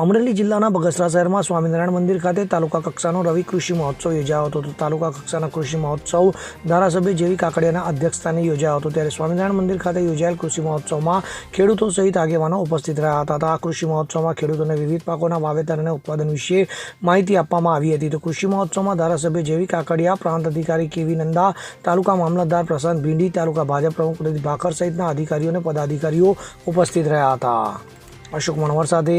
અમરેલી જિલ્લાના બગસરા શહેરમાં સ્વામિનારાયણ મંદિર ખાતે તાલુકા કક્ષાનો રવિ કૃષિ મહોત્સવ યોજાયો હતો. તો તાલુકા કક્ષાના કૃષિ મહોત્સવ ધારાસભ્ય જેવી કાકડિયાના અધ્યક્ષસ્થાને યોજાયો હતો. ત્યારે સ્વામિનારાયણ મંદિર ખાતે યોજાયેલ કૃષિ મહોત્સવમાં ખેડૂતો સહિત આગેવાનો ઉપસ્થિત રહ્યા હતા. આ કૃષિ મહોત્સવમાં ખેડૂતોને વિવિધ પાકોના વાવેતર અને ઉત્પાદન વિશે માહિતી આપવામાં આવી હતી. તો કૃષિ મહોત્સવમાં ધારાસભ્ય જેવી કાકડિયા, પ્રાંત અધિકારી કેવી નંદા, તાલુકા મામલતદાર પ્રશાંત ભીંડી, તાલુકા ભાજપ પ્રમુખ પ્રદીપ ભાખર સહિતના અધિકારીઓ અને પદાધિકારીઓ ઉપસ્થિત રહ્યા હતા. અશોક મણવર સાથે